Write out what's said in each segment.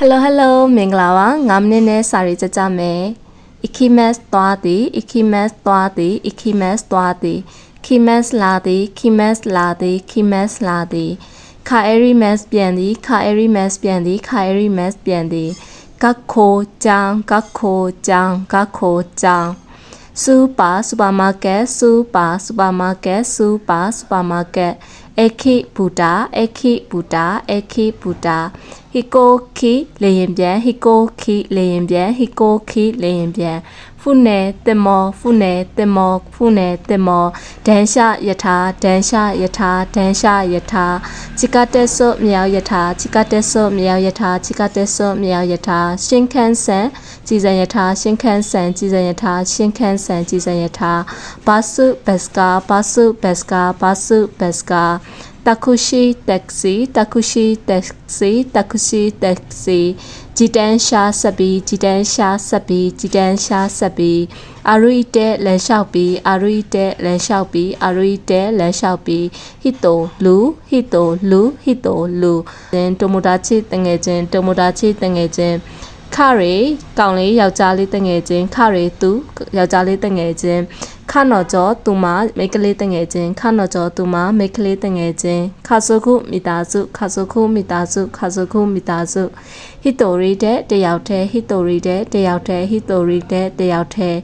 Hello Hello မင်္ဂလာပါ9မိနစ်နဲ့စာရေးကြကြမယ် Ikimas သွားသည် Ikimas သွားသည် Ikimas သွားသည် Kimas လာသည် Kimas လာသည် Kimas လာသည်ခါအရီမတ်ပြန်သည်ခါအရီမတ်ပြန်သည်ခါအရီမတ်ပြန်သည်ကခိုချောင်းကခိုချောင်းကခိုချောင်းစူပါစူပါမားကတ်စူပါစူပါမားကတ်စူပါစူပါမားကတ် အခိဘူတာအခိဘူတာအခိဘူတာဟီကိုခီလေရင်ပြန်ဟီကိုခီလေရင်ပြန်ဟီကိုခီလေရင်ပြန် ဖုနယ်တင်မောဖုနယ်တင်မောဖုနယ်တင်မောဒန်ရှယထာဒန်ရှယထာဒန်ရှယထာချီကတက်ဆုမြောက်ယထာချီကတက်ဆုမြောက်ယထာချီကတက်ဆုမြောက်ယထာရှင်ခန်းဆန်ကြည်စံယထာရှင်ခန်းဆန်ကြည်စံယထာရှင်ခန်းဆန်ကြည်စံယထာဘာစုဘတ်စကာဘာစုဘတ်စကာဘာစုဘတ်စကာ တခုရှိတက်ဆီတခုရှိတက်ဆီတခုရှိတက်ဆီဂျီတန်ရှာဆက်ပြီးဂျီတန်ရှာဆက်ပြီးဂျီတန်ရှာဆက်ပြီးအာရူဤတဲ့လဲလျှောက်ပြီးအာရူဤတဲ့လဲလျှောက်ပြီးအာရူဤတဲ့လဲလျှောက်ပြီးဟီတိုလူဟီတိုလူဟီတိုလူတင်တိုမိုတာချီတငယ်ချင်းတိုမိုတာချီတငယ်ချင်းခရီကောင်လေးယောက်ျားလေးတငယ်ချင်းခရီသူယောက်ျားလေးတငယ်ချင်း ခနော်ကျော်သူမမိန်းကလေးတငယ်ချင်းခနော်ကျော်သူမမိန်းကလေးတငယ်ချင်းခဆုခုမိသားစုခဆုခုမိသားစုခဆုခုမိသားစုဟီတိုရီတဲ့တယောက်တည်းဟီတိုရီတဲ့တယောက်တည်းဟီတိုရီတဲ့တယောက်တည်း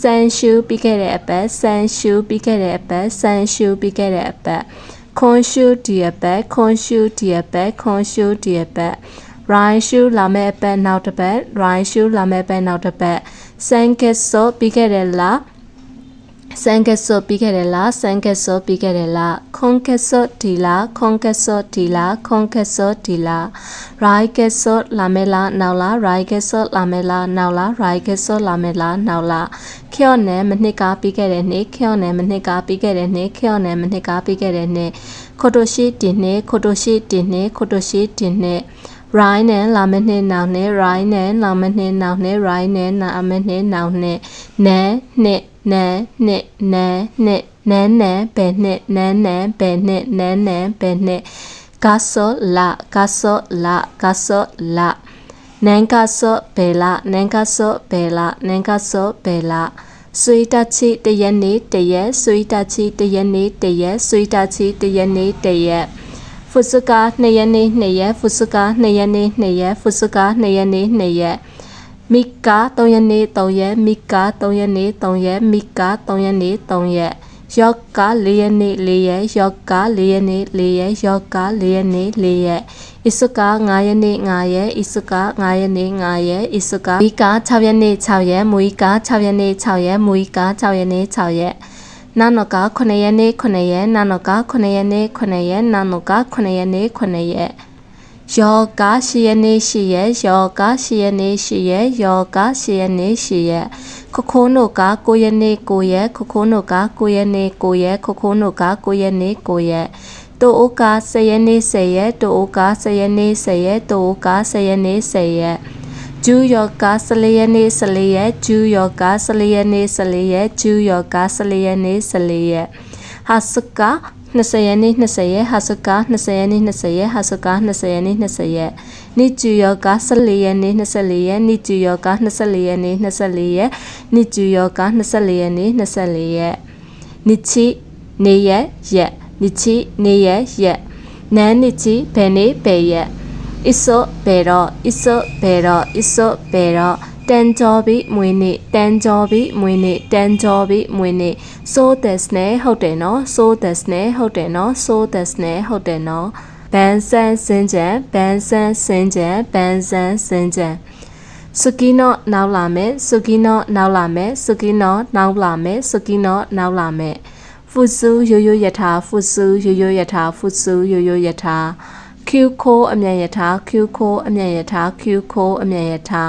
ဆန်ရှူပြီးခဲ့တဲ့အပတ်ဆန်ရှူပြီးခဲ့တဲ့အပတ်ဆန်ရှူပြီးခဲ့တဲ့အပတ်ခွန်ရှူဒီအပတ်ခွန်ရှူဒီအပတ်ခွန်ရှူဒီအပတ်ရိုင်းရှူလာမဲ့အပတ်နောက်တစ်ပတ်ရိုင်းရှူလာမဲ့အပတ်နောက်တစ်ပတ်ဆန်ကက်ဆိုပြီးခဲ့တဲ့လား ဆန်ကက်ဆိုပြီးခဲ့တယ်လားဆန်ကက်ဆိုပြီးခဲ့တယ်လားခွန်ကက်ဆိုဒီလားခွန်ကက်ဆိုဒီလားခွန်ကက်ဆိုဒီလားရိုင်းကက်ဆိုလာမဲလားနောက်လားရိုင်းကက်ဆိုလာမဲလားနောက်လားရိုင်းကက်ဆိုလာမဲလားနောက်လားခေော့နယ်မနှစ်ကပြီးခဲ့တဲ့နေ့ခေော့နယ်မနှစ်ကပြီးခဲ့တဲ့နေ့ခေော့နယ်မနှစ်ကပြီးခဲ့တဲ့နေ့ခိုတိုရှိတင်နေ့ခိုတိုရှိတင်နေ့ခိုတိုရှိတင်နေ့ right နဲ့လာမနှစ်နောက်နဲ့ right နဲ့လာမနှစ်နောက်နဲ့ right နဲ့လာမနှစ်နောက်နဲ့နဲနှစ်နဲနှစ်နဲနှစ်နဲနဲဘယ်နှစ်နဲနဲဘယ်နှစ်နဲနဲဘယ်နှစ်ကာဆောလာကာဆောလာကာဆောလာနန်ကာဆောဘယ်လာနန်ကာဆောဘယ်လာနန်ကာဆောဘယ်လာဆွေးတချီတရက်နေ့တရက်ဆွေးတချီတရက်နေ့တရက်ဆွေးတချီတရက်နေ့တရက် ဖုစကာ2ရက်နေ့2ရက်ဖုစကာ2ရက်နေ့2ရက်ဖုစကာ2ရက်နေ့2ရက်မီကာ3ရက်နေ့3ရက်မီကာ3ရက်နေ့3ရက်မီကာ3ရက်နေ့3ရက်ယော့ကာ4ရက်နေ့4ရက်ယော့ကာ4ရက်နေ့4ရက်ယော့ကာ4ရက်နေ့4ရက်ဣစုကာ9ရက်နေ့9ရက်ဣစုကာ9ရက်နေ့9ရက်ဣစုကာမီကာ6ရက်နေ့6ရက်မူီကာ6ရက်နေ့6ရက်မူီကာ6ရက်နေ့6ရက် နာနောက9ရက်နေ့9ရက်နာနောက9ရက်နေ့9ရက်နာနောက9ရက်နေ့9ရက်ယောဂရှိရနေရှိရယောဂရှိရနေရှိရယောဂရှိရနေရှိရခခိုးနိုက9ရက်နေ့9ရက်ခခိုးနိုက9ရက်နေ့9ရက်ခခိုးနိုက9ရက်နေ့9ရက်တိုအိုက10ရက်နေ့10ရက်တိုအိုက10ရက်နေ့10ရက်တိုအိုက10ရက်နေ့10ရက် ဂျူယောဂ14ရက်နေ့14ရက်ဂျူယောဂ14ရက်နေ့14ရက်ဂျူယောဂ14ရက်နေ့14ရက်ဟာစကာ20ရက်နေ့20ရက်ဟာစကာ20ရက်နေ့20ရက်ဟာစကာ20ရက်နေ့20ရက်နိကျူယောဂ14ရက်နေ့24ရက်နိကျူယောဂ24ရက်နေ့24ရက်နိကျူယောဂ24ရက်နေ့24ရက်နိချိနေရက်ရက်နိချိနေရက်ရက်နန်းနိချိဘယ်နေ့ဘယ်ရက် အစ္ဆောဘယ်တော့အစ္ဆောဘယ်တော့အစ္ဆောဘယ်တော့တန်ကြောပြီးမွေးနေ့တန်ကြောပြီးမွေးနေ့တန်ကြောပြီးမွေးနေ့ so this နဲ့ဟုတ်တယ်နော် so this နဲ့ဟုတ်တယ်နော် so this နဲ့ဟုတ်တယ်နော်ဘန်ဆန်စင်ကြံဘန်ဆန်စင်ကြံဘန်ဆန်စင်ကြံစကီနောနောက်လာမယ်စကီနောနောက်လာမယ်စကီနောနောက်လာမယ်စကီနောနောက်လာမယ်ဖုဆူရိုးရိုးယထာဖုဆူရိုးရိုးယထာဖုဆူရိုးရိုးယထာ Q ခိုးအမြန်ယထာ Q ခိုးအမြန်ယထာ Q ခိုးအမြန်ယထာ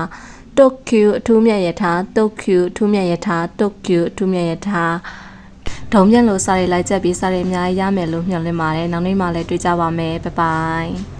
တုတ် Q အထူးမြတ်ယထာတုတ် Q အထူးမြတ်ယထာတုတ် Q အထူးမြတ်ယထာဒုံမြတ်လို့စားရလိုက်ချက်ပြီးစားရအများကြီးရမယ်လို့မျှော်လင့်ပါတယ်နောက်နေ့မှလည်းတွေ့ကြပါမယ်ဘိုင်ဘိုင်